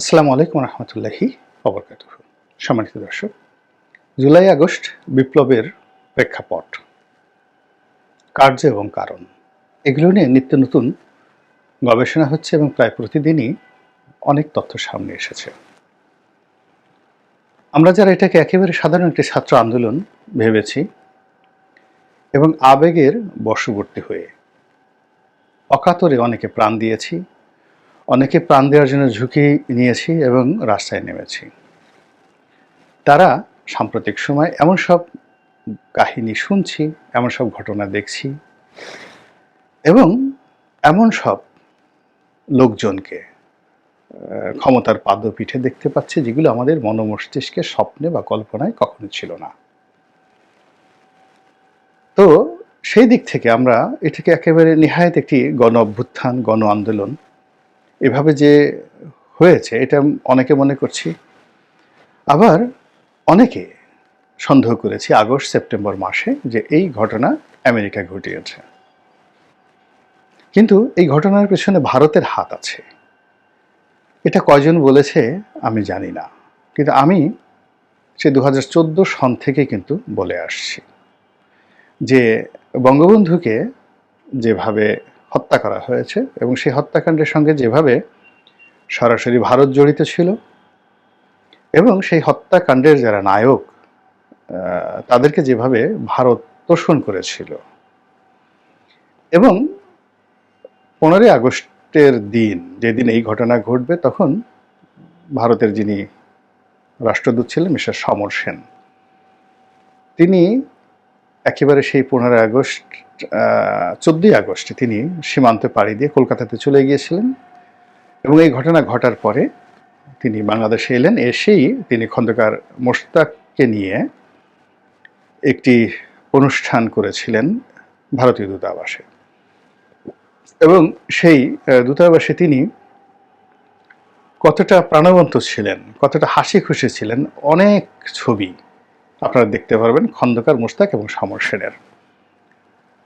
আসসালামু আলাইকুম রহমতুল্লাহি অবরকাত সম্মানিত দর্শক, জুলাই আগস্ট বিপ্লবের প্রেক্ষাপট, কার্য এবং কারণ, এগুলো নিয়ে নিত্য নতুন গবেষণা হচ্ছে এবং প্রায় প্রতিদিনই অনেক তথ্য সামনে এসেছে। আমরা যারা এটাকে একেবারে সাধারণ একটি ছাত্র আন্দোলন ভেবেছি এবং আবেগের বশবর্তী হয়ে, অকাতরে অনেকে প্রাণ দিয়েছি অনেকে প্রাণ দেওয়ার জন্য ঝুঁকি নিয়েছি এবং রাস্তায় নেমেছি। তারা সাম্প্রতিক সময় এমন সব কাহিনী শুনছি, এমন সব ঘটনা দেখছি এবং এমন সব লোকজনকে ক্ষমতার পাদপীঠে দেখতে পাচ্ছি যেগুলো আমাদের মনোমস্তিষ্কে স্বপ্নে বা কল্পনায় কখনো ছিল না। তো সেই দিক থেকে আমরা এটাকে একেবারে নিহায়ত একটি গণ অভ্যুত্থান গণ আন্দোলন এভাবে যে হয়েছে, এটা অনেকে মনে করছি। আবার অনেকে সন্দেহ করেছি আগস্ট, সেপ্টেম্বর মাসে যে এই ঘটনা আমেরিকা ঘটিয়েছে। কিন্তু এই ঘটনার পেছনে ভারতের হাত আছে। এটা কয়জন বলেছে আমি জানি না। কিন্তু আমি সে দু হাজার চোদ্দ সন থেকে কিন্তু বলে আসছি যে বঙ্গবন্ধুকে যেভাবে হত্যা করা হয়েছে এবং সেই হত্যাকাণ্ডের সঙ্গে যেভাবে সরাসরি ভারত জড়িত ছিল এবং সেই হত্যাকাণ্ডের যারা নায়ক তাদেরকে যেভাবে ভারত তোষণ করেছিল। এবং পনেরোই আগস্টের দিন, যেদিন এই ঘটনা ঘটবে, তখন ভারতের যিনি রাষ্ট্রদূত ছিলেন মিস্টার সমর সেন, তিনি একেবারে সেই পনেরোই আগস্ট চোদ্দই আগস্টে তিনি সীমান্তে পাড়ি দিয়ে কলকাতাতে চলে গিয়েছিলেন এবং এই ঘটনা ঘটার পরে তিনি বাংলাদেশে এলেন, এসেই তিনি খন্দকার মোশতাককে নিয়ে একটি অনুষ্ঠান করেছিলেন ভারতীয় দূতাবাসে। এবং সেই দূতাবাসে তিনি কতটা প্রাণবন্ত ছিলেন, কতটা হাসি খুশি ছিলেন, অনেক ছবি আপনারা দেখতে পারবেন খন্দকার মোশতাক এবং সমর সেনের।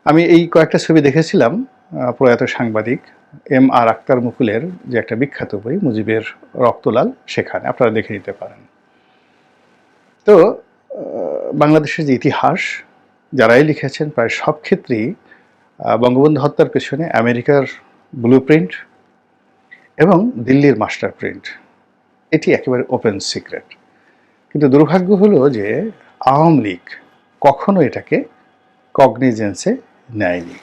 আমি এই কয়েকটা ছবি দেখেছিলাম প্রয়াত সাংবাদিক এম আর আক্তার মুকুলের যে একটা বিখ্যাত বই, মুজিবের রক্তলাল সেখানে। আপনারা দেখে নিতে পারেন। তো বাংলাদেশের যে ইতিহাস, যারাই লিখেছেন, প্রায় সব ক্ষেত্রেই বঙ্গবন্ধু হত্যার পেছনে আমেরিকার ব্লু প্রিন্ট এবং দিল্লির মাস্টার প্রিন্ট এটি একেবারে ওপেন সিক্রেট কিন্তু দুর্ভাগ্য হলো যে, আওয়ামী লীগ কখনো এটাকে কগনিজেন্সে নেয়নি।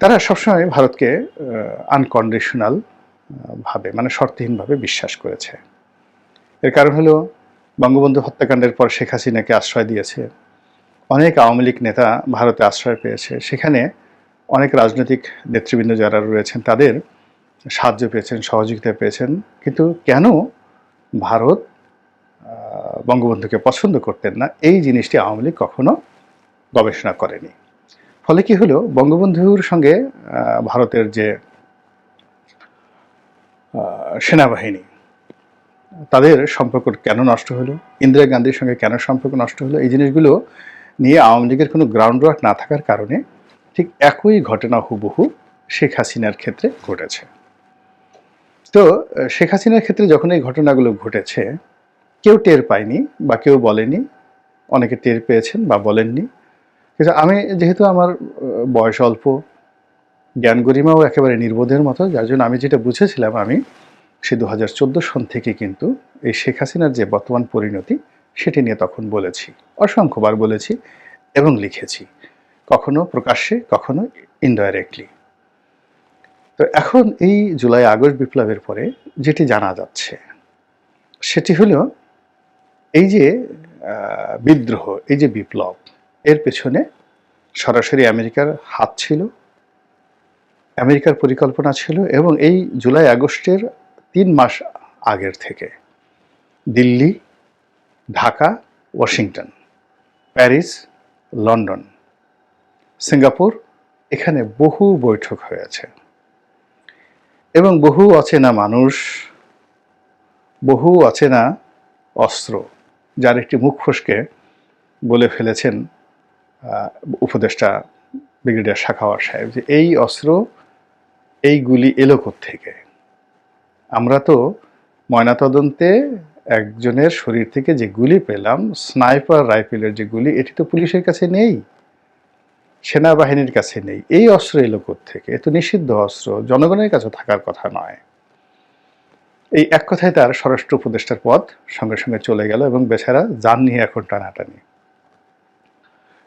তারা সবসময় ভারতকে আনকন্ডিশনাল ভাবে মানে শর্তহীনভাবে বিশ্বাস করেছে। এর কারণ হলো, বঙ্গবন্ধু হত্যাকাণ্ডের পর শেখ হাসিনাকে আশ্রয় দিয়েছে। অনেক আওয়ামী লীগ নেতা ভারতে আশ্রয় পেয়েছে। সেখানে অনেক রাজনৈতিক নেতৃবৃন্দ যারা রয়েছেন, তাদের সাহায্য পেয়েছেন, সহযোগিতা পেয়েছেন। কিন্তু কেন ভারত বঙ্গবন্ধুকে পছন্দ করতেন না? এই জিনিসটি আওয়ামী লীগ কখনো গবেষণা করেনি। ফলে কি হলো? বঙ্গবন্ধুর সঙ্গে ভারতের যে সেনাবাহিনী, তাদের সম্পর্ক কেন নষ্ট হলো? ইন্দিরা গান্ধীর সঙ্গে কেন সম্পর্ক নষ্ট হলো? এই জিনিসগুলো নিয়ে আওয়ামী লীগের কোনো গ্রাউন্ড ওয়ার্ক না থাকার কারণে ঠিক একই ঘটনা হুবহু শেখ হাসিনার ক্ষেত্রে ঘটেছে। তো, শেখ হাসিনার ক্ষেত্রে যখন এই ঘটনাগুলো ঘটেছে, কেউ টের পায়নি বা কেউ বলেনি। অনেকে টের পেয়েছেন বা বলেননি। কিন্তু আমি যেহেতু আমার বয়স অল্প, জ্ঞান গরিমাও একেবারে নির্বোধের মতো, যার জন্য আমি যেটা বুঝেছিলাম আমি, সে দু হাজার চোদ্দ সন থেকে কিন্তু এই শেখ হাসিনার যে বর্তমান পরিণতি, সেটি নিয়ে তখন বলেছি, অসংখ্যবার বলেছি এবং লিখেছি, কখনো প্রকাশ্যে, কখনো ইনডাইরেক্টলি তো এখন এই জুলাই আগস্ট বিপ্লবের পরে যেটি জানা যাচ্ছে, সেটি হলো এই যে বিদ্রোহ, এই যে বিপ্লব এর পেছনে সরাসরি আমেরিকার হাত ছিল, আমেরিকার পরিকল্পনা ছিল এবং এই জুলাই আগস্টের তিন মাস আগের থেকে Delhi, Dhaka, Washington, Paris, London, Singapore এখানে বহু বৈঠক হয়েছে এবং বহু অচেনা মানুষ, বহু অচেনা অস্ত্র, যার একটি মুখ ফসকে বলে ফেলেছেন উপদেষ্টা, ব্রিগেডিয়ার শাখাওয়ার সাহেব যে এই অস্ত্র, এই গুলি এলো থেকে আমরা তো ময়নাতদন্তে একজনের শরীর থেকে যে গুলি পেলাম, স্নাইপার রাইফেলের যে গুলি, এটি তো পুলিশের কাছে নেই, সেনাবাহিনীর কাছে নেই। এই অস্ত্র এলো থেকে এ তো নিষিদ্ধ অস্ত্র, জনগণের কাছে থাকার কথা নয়। এই এক কথায় তার স্বরাষ্ট্র উপদেষ্টার পদ সঙ্গে সঙ্গে চলে গেল এবং বেচারা যান নিয়ে এখন টানাটানি।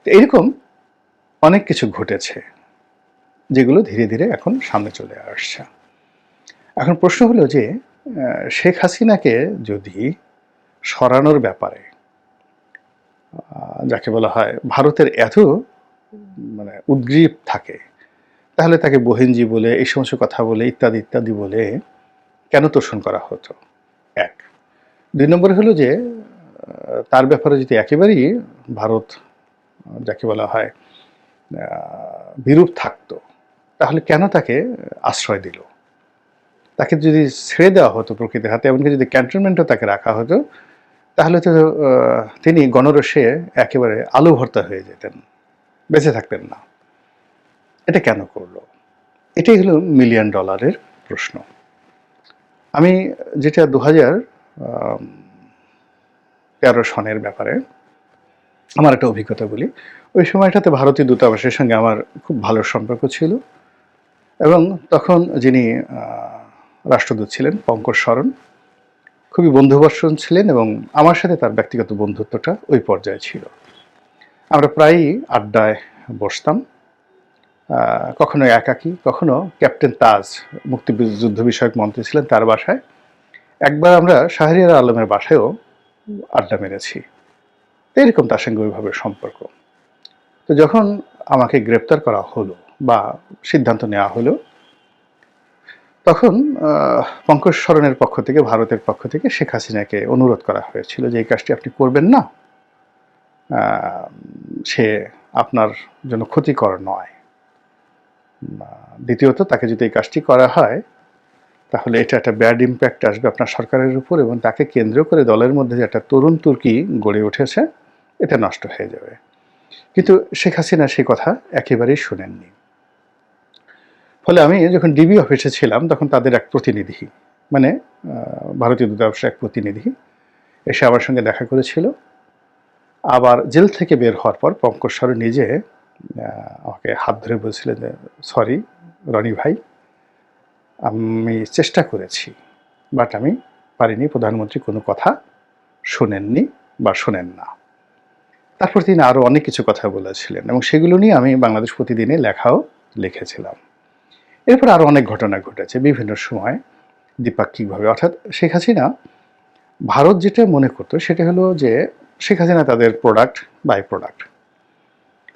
তো এরকম অনেক কিছু ঘটেছে, যেগুলো ধীরে ধীরে এখন সামনে চলে আসছে। এখন প্রশ্ন হলো যে শেখ হাসিনাকে যদি সরানোর ব্যাপারে যাকে বলা হয় ভারতের এত মানে উদ্গ্রীব থাকে, তাহলে তাকে বহিনজি বলে, এই সমস্ত কথা বলে, ইত্যাদি ইত্যাদি বলে কেন তোষণ করা হতো? এক। দুই নম্বর হলো যে তার ব্যাপারে যদি একেবারেই ভারত যাকে বলা হয় বিরূপ থাকতো, তাহলে কেন তাকে আশ্রয় দিল? তাকে যদি ছেড়ে দেওয়া হতো প্রকৃতির হাতে, এমনকি যদি ক্যান্টনমেন্টও তাকে রাখা হতো, তাহলে তো তিনি গণরসে একেবারে আলু ভর্তা হয়ে যেতেন, বেঁচে থাকতেন না। এটা কেন করল? এটাই হলো মিলিয়ন ডলারের প্রশ্ন। আমি যেটা দু হাজার তেরো সনের ব্যাপারে আমার একটা অভিজ্ঞতা বলি। ওই সময়টাতে ভারতীয় দূতাবাসের সঙ্গে আমার খুব ভালো সম্পর্ক ছিল এবং তখন যিনি রাষ্ট্রদূত ছিলেন পঙ্কজ শরণ, খুবই বন্ধুবর্ষণ ছিলেন এবং আমার সাথে তার ব্যক্তিগত বন্ধুত্বটা ওই পর্যায়ে ছিল। আমরা প্রায়ই আড্ডায় বসতাম কখনো একাকী, কখনো ক্যাপ্টেন তাজ মুক্তি যুদ্ধ বিষয়ক মন্ত্রী ছিলেন তার বাসায়। একবার আমরা শাহরিয়ার আলমের বাসায়ও আড্ডা মেরেছি। এরকম তার সঙ্গে ওইভাবে সম্পর্ক। তো যখন আমাকে গ্রেপ্তার করা হলো বা সিদ্ধান্ত নেওয়া হলো, তখন পঙ্কজ শরণের পক্ষ থেকে, ভারতের পক্ষ থেকে শেখ হাসিনাকে অনুরোধ করা হয়েছিল যে এই কাজটি আপনি করবেন না। সে আপনার জন্য ক্ষতিকর নয়। দ্বিতীয়ত, তাকে যদি এই কাজটি করা হয়, তাহলে এটা একটা ব্যাড ইম্প্যাক্ট আসবে আপনার সরকারের উপর এবং তাকে কেন্দ্র করে দলের মধ্যে যে একটা তরুণ তুর্কি গড়ে উঠেছে এটা নষ্ট হয়ে যাবে। কিন্তু শেখ হাসিনা সেই কথা একেবারেই শুনেননি। ফলে আমি যখন ডিবি অফিসে ছিলাম, তখন তাদের এক প্রতিনিধি মানে ভারতীয় দূতাবাসের এক প্রতিনিধি এসে আমার সঙ্গে দেখা করেছিল। আবার জেল থেকে বের হওয়ার পর পঙ্কজ সর নিজে আমাকে হাত ধরে বলছিলেন সরি রনি ভাই, আমি চেষ্টা করেছি, বাট আমি পারিনি, প্রধানমন্ত্রী কোনো কথা শোনেননি বা শোনেন না। তারপর তিনি আরও অনেক কিছু কথা বলেছিলেন এবং সেগুলো নিয়ে আমি বাংলাদেশ প্রতিদিনে লেখাও লিখেছিলাম। এরপর আরও অনেক ঘটনা ঘটেছে বিভিন্ন সময় দ্বিপাক্ষিকভাবে। অর্থাৎ শেখ হাসিনা ভারত যেটা মনে করতো সেটা হলো যে শেখ হাসিনা তাদের প্রোডাক্ট বাই প্রোডাক্ট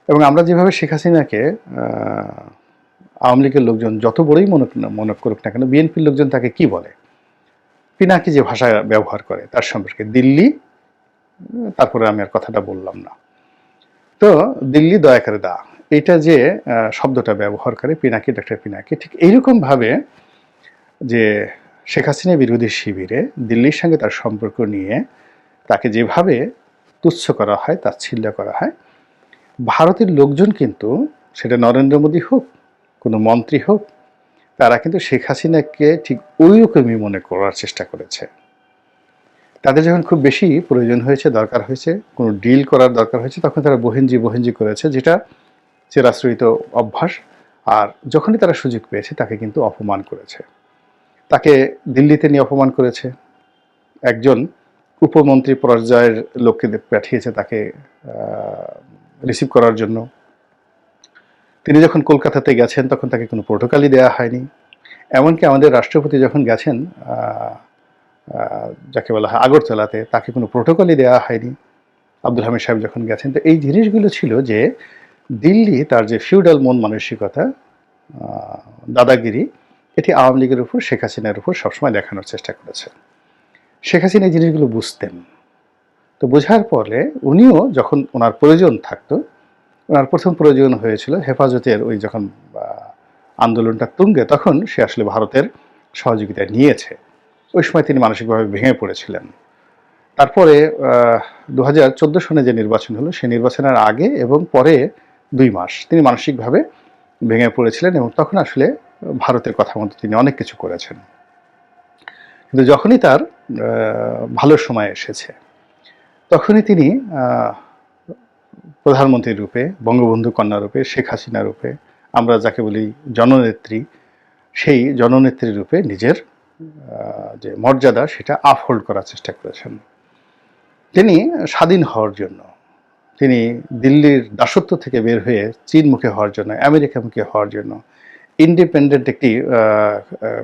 এবং আমরা যেভাবে শেখ হাসিনাকে আওয়ামী লীগের লোকজন যত বড়ই মনে মনে করুক না কেন, বিএনপির লোকজন তাকে কি বলে? পিনাকি যে ভাষা ব্যবহার করে তার সম্পর্কে দিল্লি তারপরে আমি আর কথাটা বললাম না। তো দিল্লি দয়া করে দা, এটা যে শব্দটা ব্যবহার করে পিনাকি, ডাক্তার পিনাকি, ঠিক এইরকমভাবে যে, শেখ হাসিনা বিরোধী শিবিরে দিল্লির সঙ্গে তার সম্পর্ক নিয়ে তাকে যেভাবে তুচ্ছ করা হয়, তাচ্ছিল্য করা হয়, ভারতের লোকজন কিন্তু সেটা নরেন্দ্র মোদী হোক, কোনো মন্ত্রী হোক, তারা কিন্তু শেখ হাসিনাকে ঠিক ওই রকমই মনে করার চেষ্টা করেছে। তাদের যখন খুব বেশি প্রয়োজন হয়েছে, দরকার হয়েছে, কোনো ডিল করার দরকার হয়েছে, তখন তারা বহিঞ্জি বহিঞ্জি করেছে, যেটা চিরাশ্রয়িত অভ্যাস। আর যখনই তারা সুযোগ পেয়েছে, তাকে কিন্তু অপমান করেছে। তাকে দিল্লিতে নিয়ে অপমান করেছে। একজন উপমন্ত্রী পর্যায়ের লোককে পাঠিয়েছে তাকে রিসিভ করার জন্য। তিনি যখন কলকাতাতে গেছেন, তখন তাকে কোনো প্রোটোকলই দেওয়া হয়নি। এমনকি আমাদের রাষ্ট্রপতি যখন গেছেন যাকে বলা হয় আগরতলাতে, তাকে কোনো প্রোটোকলই দেওয়া হয়নি। আব্দুল হামিদ সাহেব যখন গেছেন, তো এই জিনিসগুলো ছিল যে দিল্লি তার যে ফিউডাল মন মানসিকতা দাদাগিরি, এটি আওয়ামী লীগের উপর, শেখ হাসিনার উপর সবসময় দেখানোর চেষ্টা করেছে। শেখ হাসিনা এই জিনিসগুলো বুঝতেন। তো বোঝার পরে উনিও যখন ওনার প্রয়োজন থাকতো, ওনার প্রথম প্রয়োজন হয়েছিল হেফাজতের ওই যখন আন্দোলনটা তুঙ্গে, তখন সে আসলে ভারতের সহযোগিতা নিয়েছে। ওই সময় তিনি মানসিকভাবে ভেঙে পড়েছিলেন। তারপরে দু হাজার চোদ্দ সনে যে নির্বাচন হলো সেই নির্বাচনের আগে এবং পরে দুই মাস তিনি মানসিকভাবে ভেঙে পড়েছিলেন এবং তখন আসলে ভারতের কথা মতো তিনি অনেক কিছু করেছেন। কিন্তু যখনই তার ভালো সময় এসেছে, তখনই তিনি প্রধানমন্ত্রী রূপে, বঙ্গবন্ধু কন্যা রূপে, শেখ হাসিনা রূপে, আমরা যাকে বলি জননেত্রী, সেই জননেত্রী রূপে নিজের যে মর্যাদা, সেটা আপহোল্ড করার চেষ্টা করেছেন। তিনি স্বাধীন হওয়ার জন্য, তিনি দিল্লির দাসত্ব থেকে বের হয়ে চীন মুখে হওয়ার জন্য আমেরিকা মুখে হওয়ার জন্য ইন্ডিপেন্ডেন্ট একটি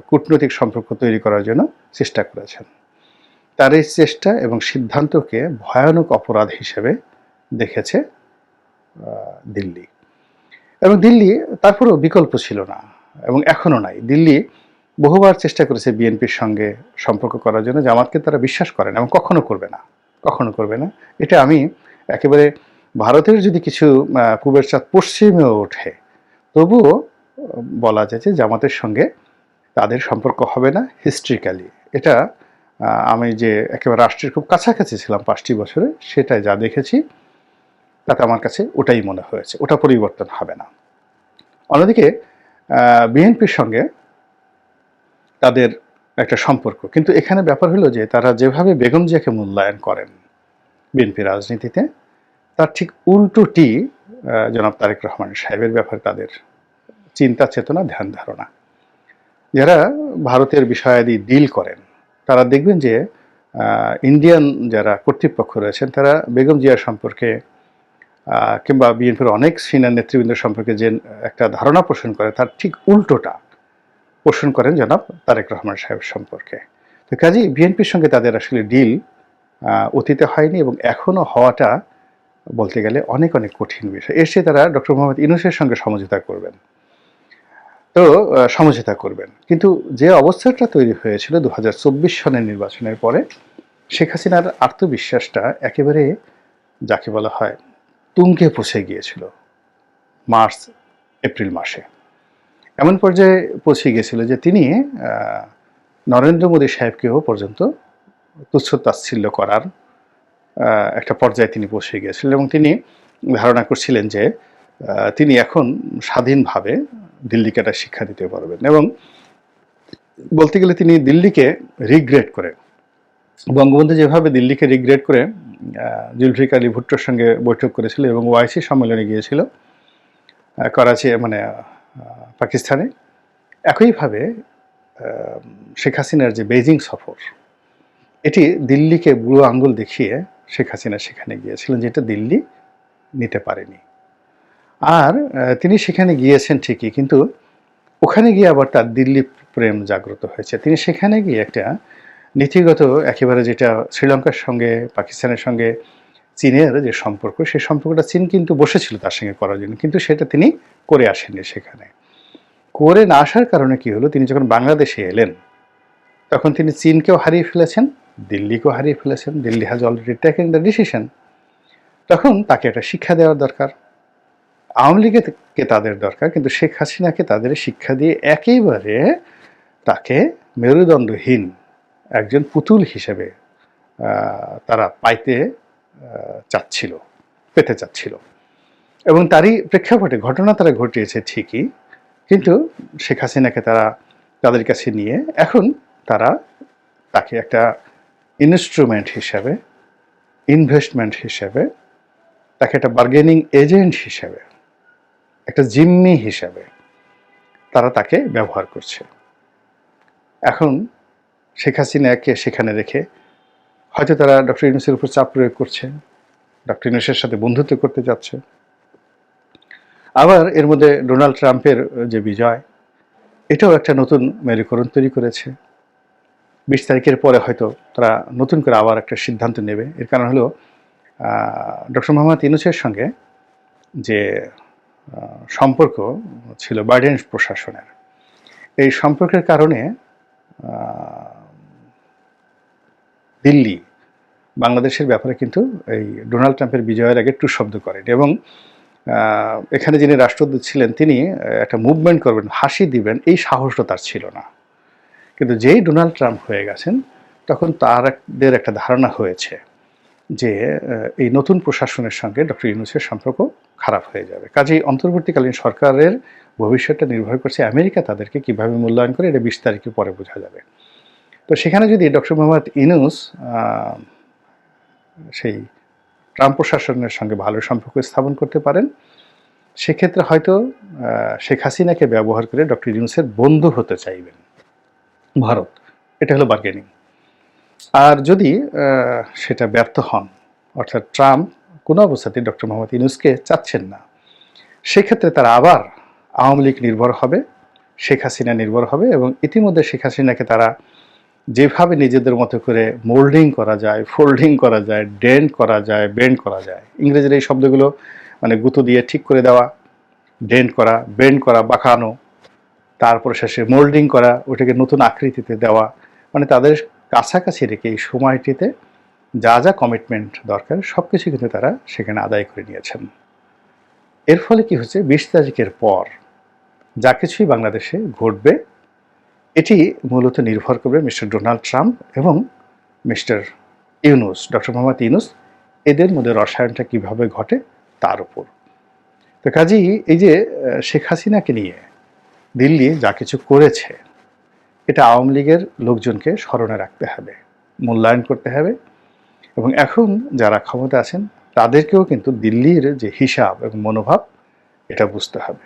কূটনৈতিক সম্পর্ক তৈরি করার জন্য চেষ্টা করেছেন। তার এই চেষ্টা এবং সিদ্ধান্তকে ভয়ানক অপরাধ হিসেবে দেখেছে দিল্লি। এবং দিল্লি তারপরেও বিকল্প ছিল না, এবং এখনও নাই। দিল্লি বহুবার চেষ্টা করেছে বিএনপির সঙ্গে সম্পর্ক করার জন্য, জামাতকে তারা বিশ্বাস করে না এবং কখনো করবে না, কখনো করবে না। এটা আমি একেবারে ভারতের যদি কিছু পূবের চাঁদ পশ্চিমেও ওঠে, তবুও বলা যায় যে জামাতের সঙ্গে তাদের সম্পর্ক হবে না হিস্ট্রিক্যালি এটা আমি যে একেবারে রাষ্ট্রের খুব কাছাকাছি ছিলাম পাঁচটি বছরে, সেটাই যা দেখেছি, তাতে আমার কাছে ওটাই মনে হয়েছে, ওটা পরিবর্তন হবে না। অন্যদিকে বিএনপির সঙ্গে তাদের একটা সম্পর্ক। কিন্তু এখানে ব্যাপার হলো যে, তারা যেভাবে বেগম জিয়াকে মূল্যায়ন করেন বিএনপি রাজনীতিতে, তার ঠিক উল্টোটি জনাব তারেক রহমান সাহেবের ব্যাপারে তাদের চিন্তা, চেতনা, ধ্যান, ধারণা। যারা ভারতের বিষয়াদি ডিল করেন, তারা দেখবেন যে ইন্ডিয়ান যারা কর্তৃপক্ষ রয়েছেন, তারা বেগম জিয়া সম্পর্কে কিংবা বিএনপির অনেক সিনিয়র নেতৃবৃন্দ সম্পর্কে যে একটা ধারণা পোষণ করে, তার ঠিক উল্টোটা পোষণ করেন জনাব তারেক রহমান সাহেব সম্পর্কে। তো কাজেই বিএনপির সঙ্গে তাদের আসলে ডিল অতীতে হয়নি এবং এখনও হওয়াটা বলতে গেলে অনেক অনেক কঠিন বিষয়। এসে তারা ডক্টর মোহাম্মদ ইউনুসের সঙ্গে সমঝোতা করবেন। তো সমঝোতা করবেন। কিন্তু যে অবস্থাটা তৈরি হয়েছিল দু সনের নির্বাচনের পরে, শেখ হাসিনার আত্মবিশ্বাসটা একেবারে যাকে বলা হয় তুঙ্গে পৌঁছে গিয়েছিল, মার্চ, এপ্রিল মাসে। এমন পর্যায়ে পৌঁছে গিয়েছিল যে তিনি নরেন্দ্র মোদী সাহেবকেও পর্যন্ত তুচ্ছ তাচ্ছিল্য করার একটা পর্যায়ে তিনি পৌঁছে গিয়েছিলেন এবং তিনি ধারণা করছিলেন যে তিনি এখন স্বাধীনভাবে দিল্লিকে একটা শিক্ষা দিতে পারবেন এবং বলতে গেলে তিনি দিল্লিকে রিগ্রেট করে বঙ্গবন্ধু যেভাবে দিল্লিকে রিগ্রেট করে আহ, জুলফিকার আলী ভুট্টোর সঙ্গে বৈঠক করেছিল এবং ওআইসি সম্মেলনে গিয়েছিল করাচি মানে পাকিস্তানে। একইভাবে শেখ হাসিনার যে বেজিং সফর, এটি দিল্লিকে বুড়ো আঙ্গুল দেখিয়ে শেখ হাসিনা সেখানে গিয়েছিলেন, যেটা দিল্লি নিতে পারেনি। আর তিনি সেখানে গিয়েছেন ঠিকই, কিন্তু ওখানে গিয়ে আবার তার দিল্লি প্রেম জাগ্রত হয়েছে। তিনি সেখানে গিয়ে একটা নীতিগত, একেবারে যেটা শ্রীলঙ্কার সঙ্গে, পাকিস্তানের সঙ্গে চীনের যে সম্পর্ক সেই সম্পর্কটা চীন কিন্তু বসেছিল তার সঙ্গে করার জন্য, কিন্তু সেটা তিনি করে আসেননি সেখানে। করে না আসার কারণে কি হলো? তিনি যখন বাংলাদেশে এলেন, তখন তিনি চীনকেও হারিয়ে ফেলেছেন, দিল্লিকেও হারিয়ে ফেলেছেন, Delhi has already taken the decision তখন তাকে একটা শিক্ষা দেওয়ার দরকার। আওয়ামী লীগকে তাদের দরকার, কিন্তু শেখ হাসিনাকে তাদের শিক্ষা দিয়ে একেবারে তাকে মেরুদণ্ডহীন একজন পুতুল হিসেবে তারা পাইতে চাচ্ছিল, পেতে চাচ্ছিল। এবং তারই প্রেক্ষাপটে ঘটনা তারা ঘটিয়েছে ঠিকই কিন্তু শেখ হাসিনাকে তারা তাদের কাছে নিয়ে এখন তারা তাকে একটা ইনস্ট্রুমেন্ট হিসাবে ইনভেস্টমেন্ট হিসাবে, তাকে একটা বার্গেনিং এজেন্ট হিসাবে, একটা জিম্মি হিসাবে তারা তাকে ব্যবহার করছে। এখন শেখ হাসিনাকে সেখানে রেখে হয়তো তারা ডক্টর ইউনুসের উপর চাপ প্রয়োগ করছে, ডক্টর ইউনুসের সাথে বন্ধুত্ব করতে যাচ্ছে আবার এর মধ্যে ডোনাল্ড ট্রাম্পের যে বিজয়, এটাও একটা নতুন মেরুকরণ তৈরি করেছে। বিশ তারিখের পরে হয়তো তারা নতুন করে আবার একটা সিদ্ধান্ত নেবে। এর কারণ হলো ডক্টর মোহাম্মদ ইউনুসের সঙ্গে যে সম্পর্ক ছিল বাইডেন প্রশাসনের, এই সম্পর্কের কারণে দিল্লি, বাংলাদেশের ব্যাপারে কিন্তু এই ডোনাল্ড ট্রাম্পের বিজয়ের আগে টু শব্দ করেন এবং এখানে যিনি রাষ্ট্রদূত ছিলেন, তিনি একটা মুভমেন্ট করবেন, হাসি দিবেন, এই সাহসটা তার ছিল না। কিন্তু যেই ডোনাল্ড ট্রাম্প হয়ে গেছেন, তখন তারদের একটা ধারণা হয়েছে যে এই নতুন প্রশাসনের সঙ্গে ডক্টর ইউনুসের সম্পর্ক খারাপ হয়ে যাবে। কাজেই অন্তর্বর্তীকালীন সরকারের ভবিষ্যৎটা নির্ভর করছে আমেরিকা, তাদেরকে কীভাবে মূল্যায়ন করে, এটা বিশ তারিখে পরে বোঝা যাবে। তো সেখানে যদি ডক্টর মোহাম্মদ ইনুস সেই ট্রাম্প প্রশাসনের সঙ্গে ভালো সম্পর্ক স্থাপন করতে পারেন। সেক্ষেত্রে হয়তো শেখ হাসিনাকে ব্যবহার করে ডক্টর ইউনুসের বন্ধু হতে চাইবেন ভারত। এটা হলো বার্গেনিং আর যদি সেটা ব্যর্থ হন, অর্থাৎ ট্রাম্প কোনো অবস্থাতেই ডক্টর মোহাম্মদ ইউনুসকে চাচ্ছেন না, সেক্ষেত্রে তারা আবার আওয়ামী লীগ নির্ভর হবে, শেখ হাসিনা নির্ভর হবে এবং ইতিমধ্যে শেখ হাসিনাকে তারা যেভাবে নিজেদের মতো করে মোল্ডিং করা যায় ফোল্ডিং করা যায় ডেন্ট করা যায় বেন্ড করা যায়, ইংরেজির এই শব্দগুলো মানে গুঁতো দিয়ে ঠিক করে দেওয়া ডেন্ট করা বেন্ড করা, বাঁকানো, তারপর শেষে মোল্ডিং করা, ওটাকে নতুন আকৃতিতে দেওয়া মানে তাদের কাছাকাছি রেখে এই সময়টিতে যা যা কমিটমেন্ট দরকার সব কিছু কিন্তু তারা সেখানে আদায় করে নিয়েছেন। এর ফলে কি হচ্ছে? বিশ তারিখের পর যা কিছুই বাংলাদেশে ঘটবে এটি মূলত নির্ভর করবে মিস্টার ডোনাল্ড ট্রাম্প এবং মিস্টার ইউনুস, ডক্টর মোহাম্মদ ইউনুস, এদের মধ্যে রসায়নটা কীভাবে ঘটে তার উপর। তো কাজেই এই যে শেখ হাসিনাকে নিয়ে দিল্লি যা কিছু করেছে, এটা আওয়ামী লীগের লোকজনকে স্মরণে রাখতে হবে, মূল্যায়ন করতে হবে এবং এখন যারা ক্ষমতা আছেন, তাদেরকেও কিন্তু দিল্লির যে হিসাব এবং মনোভাব, এটা বুঝতে হবে।